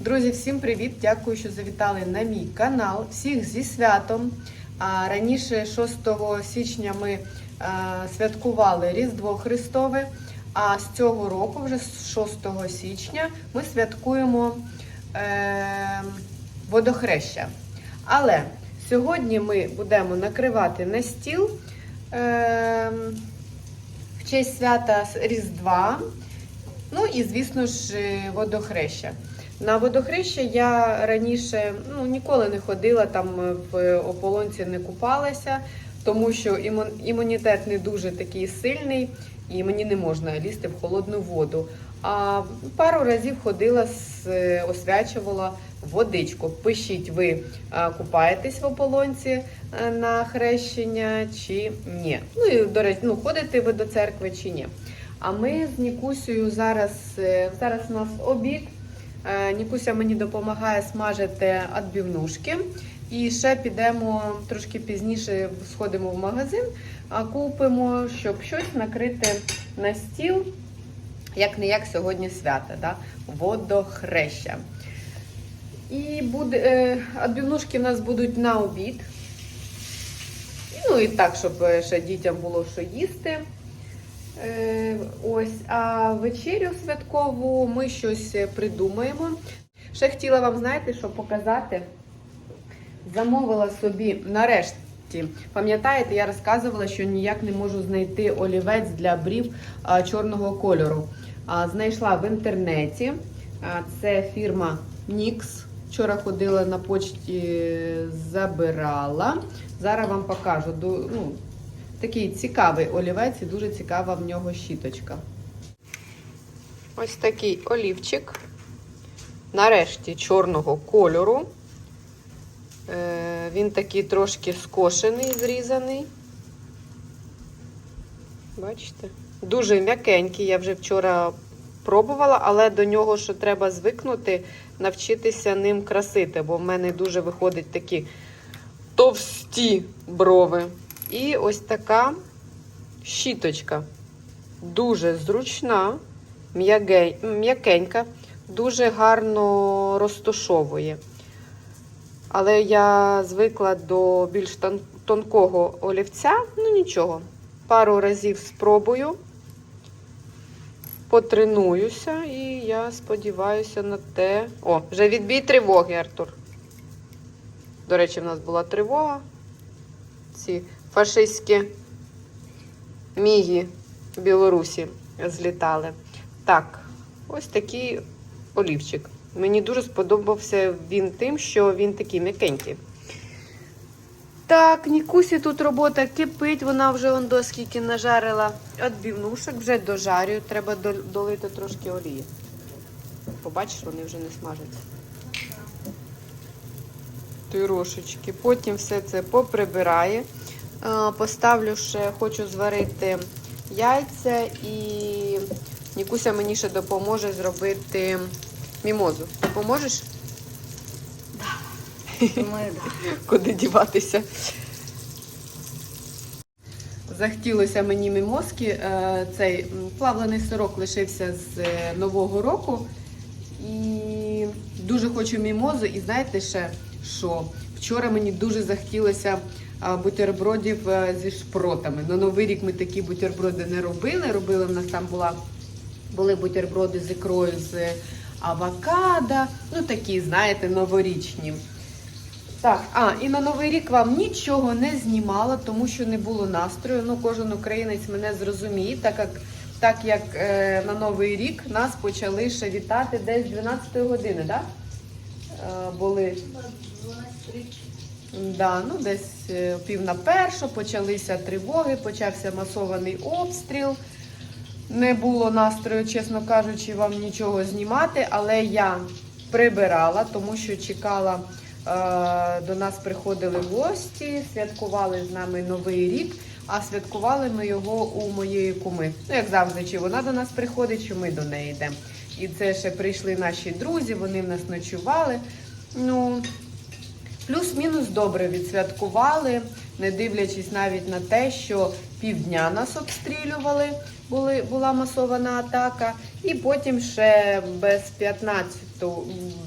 Друзі, всім привіт! Дякую, що завітали на мій канал. Всіх зі святом. Раніше 6 січня ми святкували Різдво Христове. А з цього року, вже з 6 січня, ми святкуємо е, водохреща. Але сьогодні ми будемо накривати на стіл е, в честь свята Різдва. Ну і, звісно ж, водохреща. На водохреща я раніше ну, ніколи не ходила там в ополонці, не купалася, тому що імунітет не дуже такий сильний і мені не можна лізти в холодну воду. А пару разів ходила, е, освячувала водичку. Пишіть, ви е, купаєтесь в ополонці е, на хрещення чи ні. Ну і до речі, ну, ходите ви до церкви чи ні. А ми з Нікусею зараз, е, зараз у нас обід. Е, Нікуся мені допомагає смажити відбивнушки. І ще підемо трошки пізніше, сходимо в магазин, а купимо, щоб щось накрити на стіл, як не як сьогодні свято, да? водохреща. І буде, е, відбивнушки в нас будуть на обід. Ну і так, щоб е, ще дітям було що їсти. Е, ось, а вечерю святкову ми щось придумаємо. Ще хотіла вам, знаєте, що показати. Замовила собі нарешті. Пам'ятаєте, я розказувала, що ніяк не можу знайти олівець для брів чорного кольору. Знайшла в інтернеті. Це фірма Nix. Вчора ходила на почті, забирала. Зараз вам покажу. Ну, Такий цікавий олівець і дуже цікава в нього щіточка. Ось такий олівчик. Нарешті чорного кольору. Е, Він такий трошки скошений, зрізаний. Бачите? Дуже м'якенький. Я вже вчора пробувала, але до нього що треба звикнути, навчитися ним красити, бо в мене дуже виходять такі товсті брови. І ось така щіточка. Дуже зручна, м'якенька, дуже гарно розташовує. Але я звикла до більш тонкого олівця, ну нічого. Пару разів спробую, потренуюся і я сподіваюся на те. О, вже відбій тривоги, Артур. До речі, в нас була тривога. Ці фашистські міги в Білорусі злітали. Так, ось такий олівчик. Мені дуже сподобався він тим, що він такий м'якенький. Так, Нікусі тут робота кипить, вона вже он до скільки нажарила відбівнушок, вже дожарюю, треба долити трошки олії. Побачиш, вони вже не смажаться. Трошечки. Потім все це поприбирає. Е, Поставлю ще, хочу зварити яйця і Нікуся мені ще допоможе зробити мімозу. Допоможеш? Думаю, да. Куди діватися? Захотілося мені мімозки. Е, Цей плавлений сирок лишився з е, Нового року. І дуже хочу мімозу. І знаєте ще що? Вчора мені дуже захотілося бутербродів е, зі шпротами. На Новий рік ми такі бутерброди не робили. Робили в нас там була, були бутерброди з ікрою з авокадо. Ну такі, знаєте, новорічні. Так, а і на новий рік вам нічого не знімала, тому що не було настрою. Ну, кожен українець мене зрозуміє, так як так як е, на новий рік нас почали ще вітати десь 12 години, так? Е, були да, ну, десь е, пів на першу, почалися тривоги, почався масований обстріл. Не було настрою, чесно кажучи, вам нічого знімати, але я прибирала, тому що чекала. Е, До нас приходили гості, святкували з нами Новий рік, а святкували ми його у моєї куми. Ну, як завжди, чи вона до нас приходить, чи ми до неї йдемо. І це ще прийшли наші друзі, вони в нас ночували. Ну, плюс-мінус добре відсвяткували, не дивлячись навіть на те, що півдня нас обстрілювали, були, була масована атака, і потім ще без 15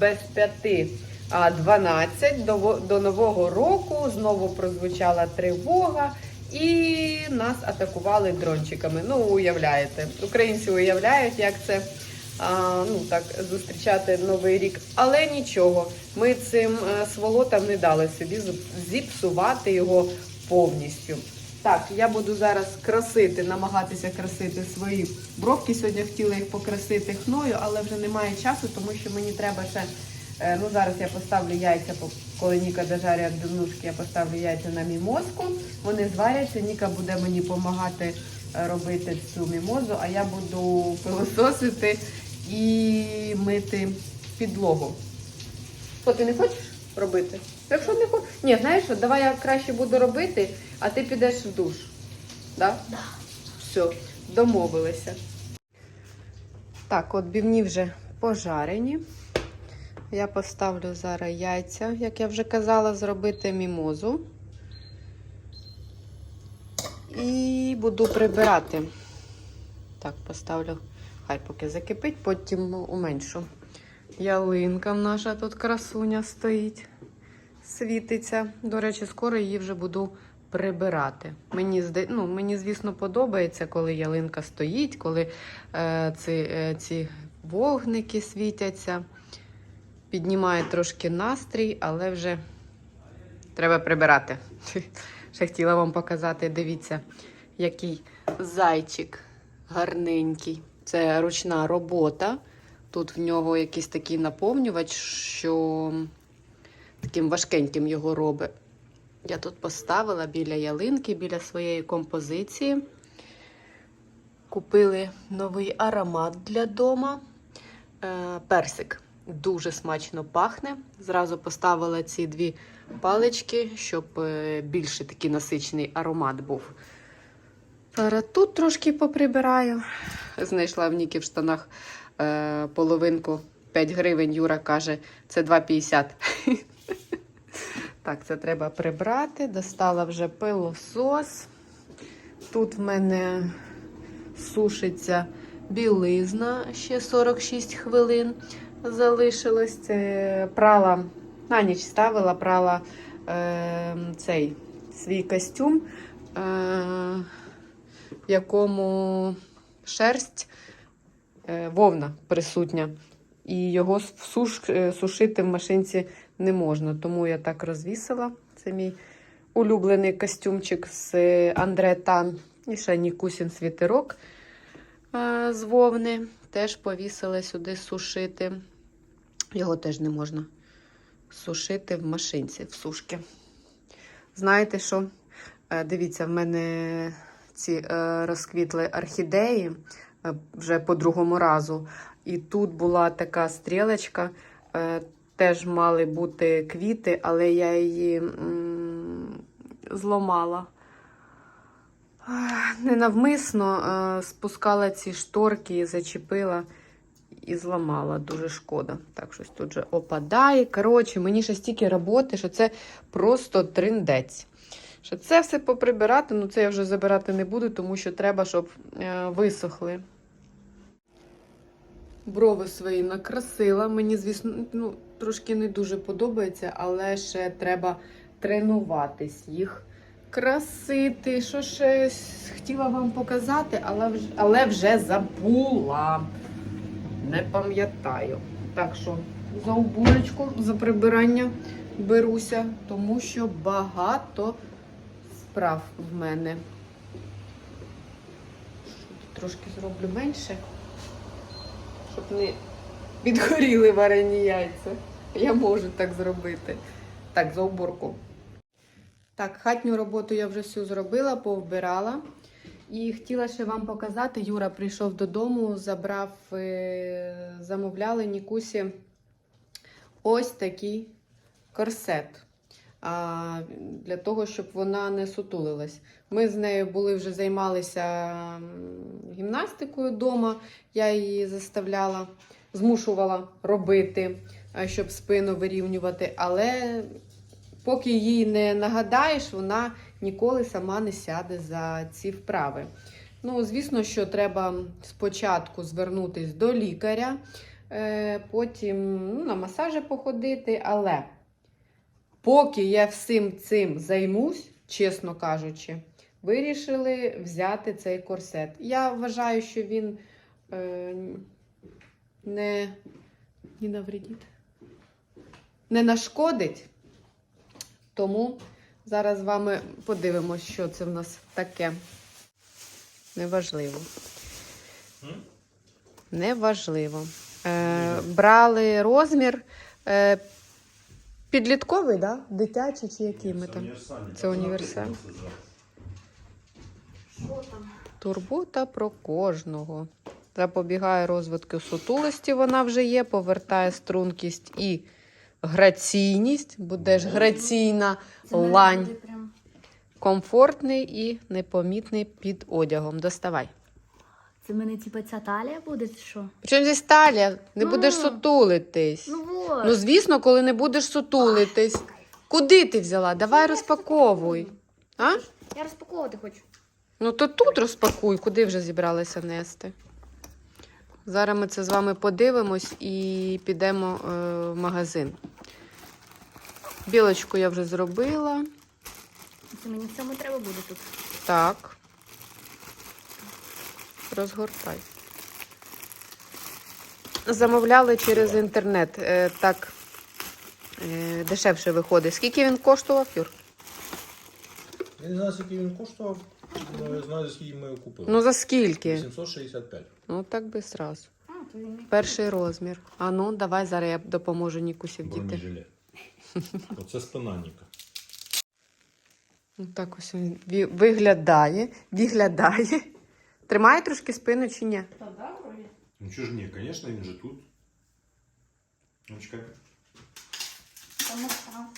без п'яти, а 12 до, до Нового року знову прозвучала тривога. І нас атакували дрончиками. Ну, уявляєте, українці уявляють, як це ну, так, зустрічати новий рік. Але нічого, ми цим е, сволотам не дали собі зіп- зіпсувати його повністю. Так, я буду зараз красити, намагатися красити свої бровки. Сьогодні хотіла їх покрасити хною, але вже немає часу, тому що мені треба ще. е, Ну, зараз я поставлю яйця, коли Ніка дожарює донушки, я поставлю яйця на мімозку. Вони зваряться. Ніка буде мені допомагати робити цю мімозу, а я буду пилососити і мити підлогу. Що, ти не хочеш робити? Якщо не хочеш. Ні, знаєш що, давай я краще буду робити, а ти підеш в душ. Да? Да. Все, домовилися. Так, от бівні вже пожарені. Я поставлю зараз яйця, як я вже казала, зробити мімозу. І буду прибирати. Так, поставлю, хай поки закипить, потім уменшу. Ялинка наша тут красуня стоїть, світиться. До речі, скоро її вже буду прибирати. Мені, ну, мені звісно, подобається, коли ялинка стоїть, коли е, ці, е, ці вогники світяться. Піднімає трошки настрій, але вже треба прибирати. Ще хотіла вам показати, дивіться, який зайчик гарненький. Це ручна робота. Тут в нього якийсь такий наповнювач, що таким важкеньким його робить. Я тут поставила біля ялинки, біля своєї композиції. Купили новий аромат для дома. Е, персик. Дуже смачно пахне. Зразу поставила ці дві палички, щоб е, більше такий насичений аромат був. Тут трошки поприбираю. Знайшла в Ніки в штанах е, половинку 5 гривень. Юра каже, це 2,50. Так, це треба прибрати. Достала вже пилосос. Тут в мене сушиться білизна ще 46 хвилин залишилось. Прала на ніч ставила, прала е, цей свій костюм, е, якому шерсть е, вовна присутня. І його суш, е, сушити в машинці не можна. Тому я так розвісила. Це мій улюблений костюмчик з Андре Тан. І ще Нікусін світерок з вовни. Теж повісила сюди сушити. Його теж не можна сушити в машинці, в сушки. Знаєте що? Е, Дивіться, в мене ці е, розквітли орхідеї е, вже по другому разу. І тут була така стрілочка, е, теж мали бути квіти, але я її зламала. Ненавмисно спускала ці шторки зачепила і зламала. Дуже шкода. Так, щось тут же опадає. Коротше, мені ще стільки роботи, що це просто триндець. Що це все поприбирати, ну це я вже забирати не буду, тому що треба, щоб е, висохли. Брови свої накрасила. Мені, звісно, ну, трошки не дуже подобається, але ще треба тренуватись їх красити. Що ще хотіла вам показати, але вже, але вже забула. Не пам'ятаю. Так що за уборочку, за прибирання беруся, тому що багато справ в мене. Трошки зроблю менше, щоб не підгоріли варені яйця. Я можу так зробити. Так, за уборку. Так, хатню роботу я вже всю зробила, повбирала. І хотіла ще вам показати, Юра прийшов додому, забрав, е, замовляли Нікусі ось такий корсет. Для того, щоб вона не сутулилась. Ми з нею були вже займалися гімнастикою вдома. Я її заставляла, змушувала робити, щоб спину вирівнювати. Але поки їй не нагадаєш, вона ніколи сама не сяде за ці вправи. Ну, звісно, що треба спочатку звернутися до лікаря, е, потім ну, на масажі походити. Але поки я всім цим займусь, чесно кажучи, вирішили взяти цей корсет. Я вважаю, що він е, не, не навредить, не нашкодить. Тому зараз з вами подивимось, що це в нас таке. Неважливо. Неважливо. Е, брали розмір е, підлітковий, да? дитячий чи який ми там? Це універсаль. Турбота про кожного. Запобігає розвитку сутулості, вона вже є, повертає стрункість і граційність. Буде ж граційна Це лань. Комфортний і непомітний під одягом. Доставай. Це в мене типа ця талія буде, чи що? Причому зі сталі не Ну. будеш сутулитись. Ну вот. Ну, звісно, коли не будеш сутулитись. Куди ти взяла? Давай розпаковуй. А? Я розпаковувати хочу. Ну то тут розпакуй, куди вже зібралися нести. Зараз ми це з вами подивимось і підемо е, в магазин. Білочку я вже зробила. Це мені в цьому треба буде тут. Так. Розгортай. Замовляли через інтернет. Е, так е, дешевше виходить. Скільки він коштував, Юр? Я не знаю, скільки він коштував, але я знаю, за скільки ми його купили. Ну за скільки? 765. Ну так би сразу. Перший розмір. А ну, давай зараз я допоможу Нікусі вдіти. Оце спина Ніка. Ну, Так ось він виглядає. Виглядає. Тримає трошки спину чи ні? Та да, вроді. Ну чого ж ні, звісно, він же тут. Ну, чекай. Там там.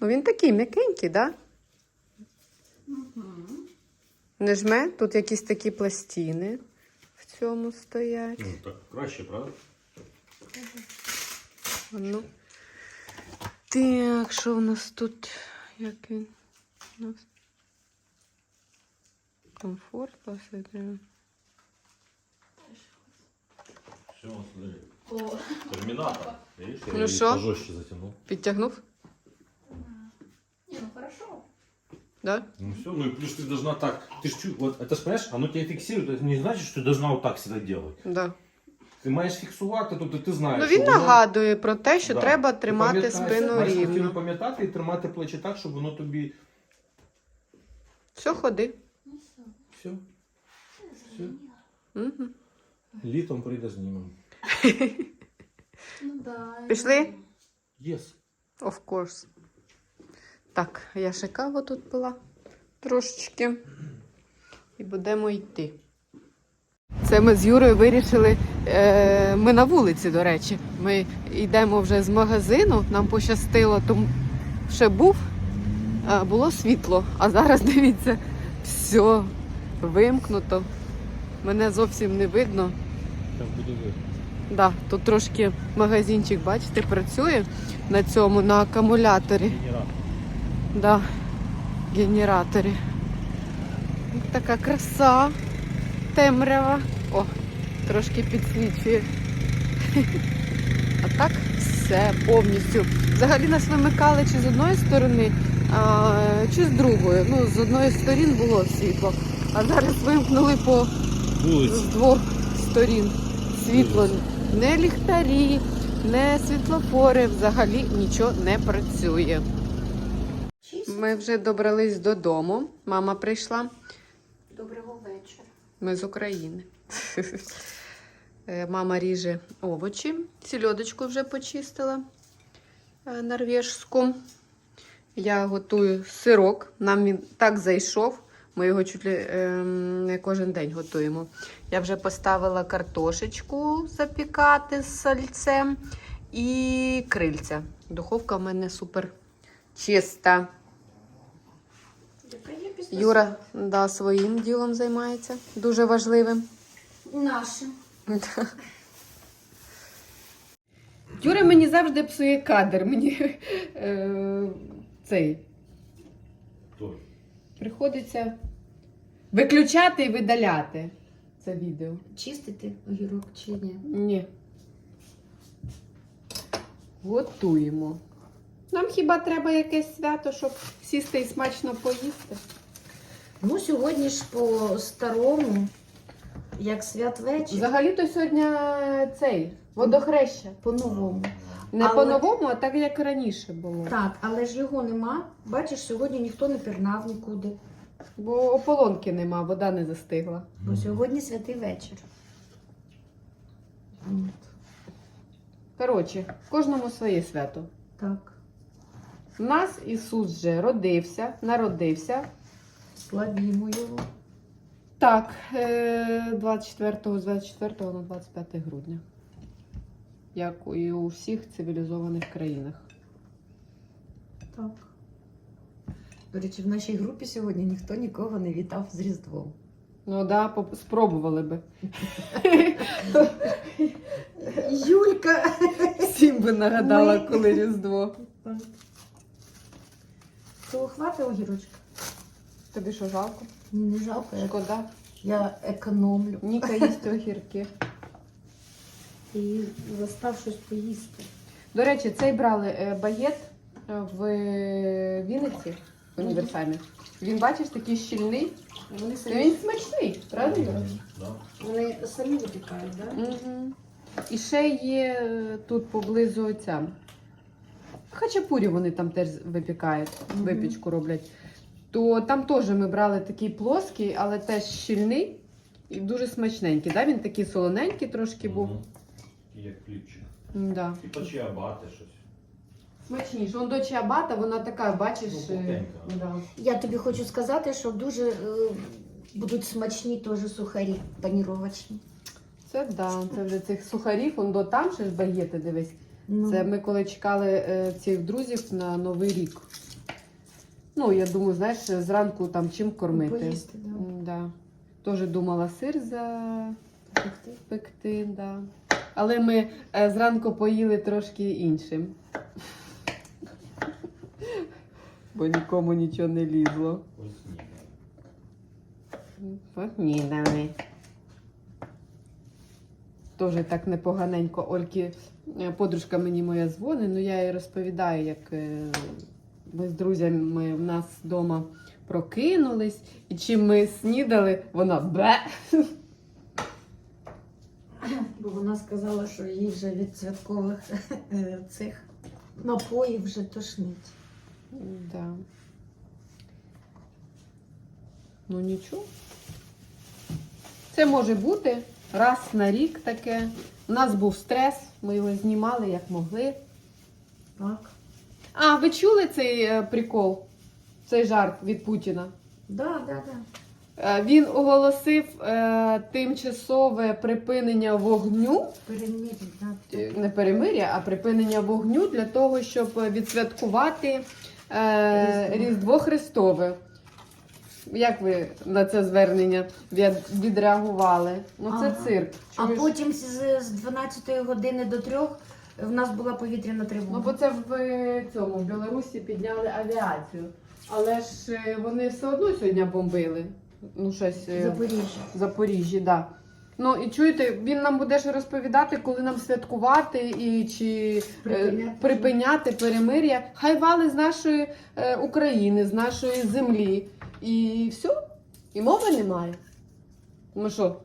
Ну він такий м'якенький, так? Да? Не жме, тут якісь такі пластини в цьому стоять. Ну, так, краще, правда? Ну. Так, що в нас тут? Як він? У нас? Комфорт, посмотрим. Все, смотри. О, Термінатор. Видиш, я Ну її що? пожорстче затягнув. Підтягнув? ні, ну хорошо. Да? Ну все, ну и плюс ты должна так, ты ж чу- вот это ж, понимаешь, оно тебя фиксирует, это не значит, что ты должна вот так всегда делать. Да. Ти маєш фіксувати, тобто ти знаєш. Ну що він воно- нагадує про те, що Да. треба Ти тримати пам'ятаєш, спину маєш постійно рівно. пам'ятати і тримати плечі так, щоб воно тобі. Все, ходи. Все. Все. Угу. Літом прийде знімемо. Ну да. Пішли? Єс. Of course. Так, я ще каву тут пила трошечки. І будемо йти. Це ми з Юрою вирішили. Е, ми на вулиці, до речі. Ми йдемо вже з магазину, нам пощастило, тому ще був, було світло. А зараз дивіться, все вимкнуто. Мене зовсім не видно. Зараз буде видно. Да, тут трошки магазинчик, бачите, працює на цьому, на акумуляторі. Генератор. Да, генераторі. Така краса, темрява. О, трошки підсвічує. А так все повністю. Взагалі нас вимикали чи з одної сторони, а, чи з другої. Ну, з одної сторін було світло, а зараз вимкнули по з Вулиці. двох сторін світло. Не ліхтарі, не світлофори, взагалі нічого не працює. Ми вже добрались додому. Мама прийшла. Доброго вечора. Ми з України. Е, Мама ріже овочі. Сільодочку вже почистила е, норвежську. Я готую сирок. Нам він так зайшов. Ми його чуть ли не кожен день готуємо. Я вже поставила картошечку запікати з сальцем і крильця. Духовка в мене супер чиста. Юра да, своїм ділом займається, дуже важливим. Нашим. Юра мені завжди псує кадр. Мені е, цей. Приходиться виключати і видаляти це відео. Чистити огірок чи ні? Ні. готуємо. Нам хіба треба якесь свято, щоб сісти і смачно поїсти? Ну, сьогодні ж по старому, як святвечір, Взагалі-то сьогодні цей водохреща. по-новому. Не Але- по-новому, а так як раніше було. Так, але ж його нема. Бачиш, сьогодні ніхто не пірнав нікуди. Бо ополонки нема, вода не застигла. Бо сьогодні святий вечір. От, Коротше, кожному своє свято. Так. У нас Ісус вже родився, народився. Славімо його. Так, е, 24 з 24 на 25 грудня. Як і у всіх цивілізованих країнах. Так. До речі, в нашій групі сьогодні ніхто нікого не вітав з Різдвом. Ну да, поп- спробували би. Юлька! Всім би нагадала, Ми- коли Різдво. Цього хвати огірочка? Тобі що жалко? Не жалко, Шкода. я економлю. Ніка їсть огірки. І застав щось поїсти. До речі, цей брали е, багет е, в Вінниці в універсамі. Він, бачиш, такий щільний. Вони Та Він смачний, правда? Юра? Да. Вони самі випікають, так? Да? Угу. І ще є е, тут поблизу оця. Хачапурі вони там теж випікають, Мгм. випічку роблять. То там теж ми брали такий плоский, але теж щільний і дуже смачненький. Да? Він такий солоненький трошки був. Мгм. І Як хлібчик. Да. І почиабати щось. Смачніше. Он до чиабата, вона така, бачиш. Ну, е, да. Я тобі хочу сказати, що дуже е, будуть смачні теж сухарі паніровочні. Це да, це вже цих сухарів, он до там ще ж багети, дивись. Ну, Це ми коли чекали е, цих друзів на Новий рік. Ну, я думаю, знаєш, зранку там чим кормити. Поїсти, да. М, да. Теж думала сир запекти, да. Але ми е, зранку поїли трошки іншим. Бо нікому нічого не лізло. Поснідали. Теж так непоганенько. Ольки, е, подружка мені моя дзвонить, ну я їй розповідаю, як е, ми з друзями в нас вдома прокинулись, і чим ми снідали, вона бе. Бо вона сказала, що їй вже від святкових е, цих напоїв вже тошнить. Да. Ну нічого. Це може бути раз на рік таке. У нас був стрес, ми його знімали як могли. Так. А, ви чули цей е, прикол? Цей жарт від Путіна? Да, да, да. Е, він оголосив е, тимчасове припинення вогню, е, не перемиря, а припинення вогню для того, щоб відсвяткувати е, Різдво. Христове. Як ви на це звернення від- відреагували? Ну це Ага. цирк. А Чуєш? потім з, з 12 години до 3 в нас була повітряна тривога. Ну, бо це в е, цьому в Білорусі підняли авіацію. Але ж е, вони все одно сьогодні бомбили. Ну, щось е, Запоріжжя. Запоріжжі, да. Ну і чуєте, він нам буде ще розповідати, коли нам святкувати і чи Припиняти. е, припиняти перемир'я. Хай вали з нашої е, України, з нашої землі. І все, і мови немає. Ну що,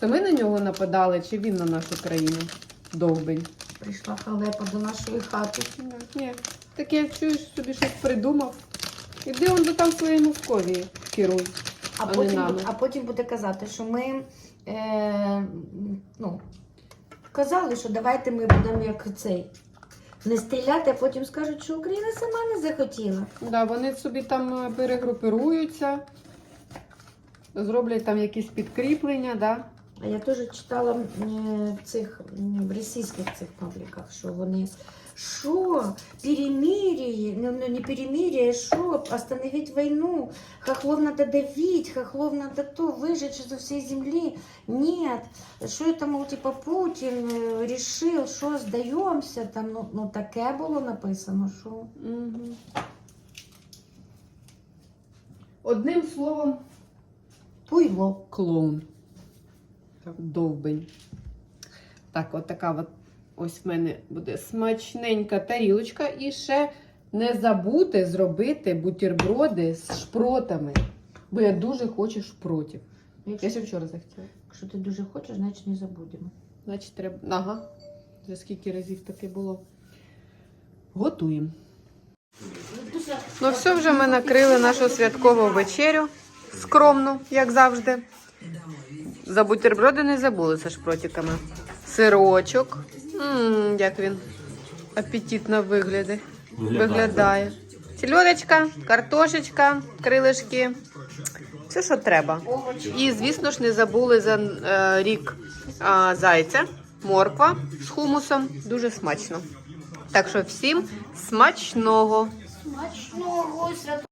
це ми на нього нападали, чи він на нашу країну? Довбень. Прийшла халепа до нашої хати. Ні, таке чуєш, собі щось придумав. Іди он до там своєї Московії керуй. А, А потім, нами. а потім буде казати, що ми е, ну, казали, що давайте ми будемо як цей. Не стріляти, а потім скажуть, що Україна сама не захотіла. Да, вони собі там е, перегрупируються, зроблять там якісь підкріплення, да? А я теж читала е, в цих в російських цих пабліках, що вони що, перемирие, ну, ну не перемирие, що, остановить війну, хохлов надо давить, хохлов надо то, выжечь со всей земли. Нет, що это, мол, типа, Путін е, рішив, що здаємося, там, ну, ну таке було написано, що Угу. Одним словом, пуйло. клоун. Довбень. Так, от така от Ось в мене буде смачненька тарілочка. І ще не забути зробити бутерброди з шпротами. Бо я дуже хочу шпротів. Я ще вчора захотіла. якщо ти дуже хочеш, значить не забудемо. Значить, треба. Ага. Вже скільки разів таке було. Готуємо. Ну все, вже ми накрили нашу святкову вечерю. Скромну, як завжди. За бутерброди не забули за шпротиками. Сирочок. М, як він апетитно виглядає. Виглядає. Сільодочка, картошечка, крилишки. Все, що треба. І, звісно ж, не забули за е, рік а, зайця, морква з хумусом. Дуже смачно. Так що всім смачного! Смачного свято.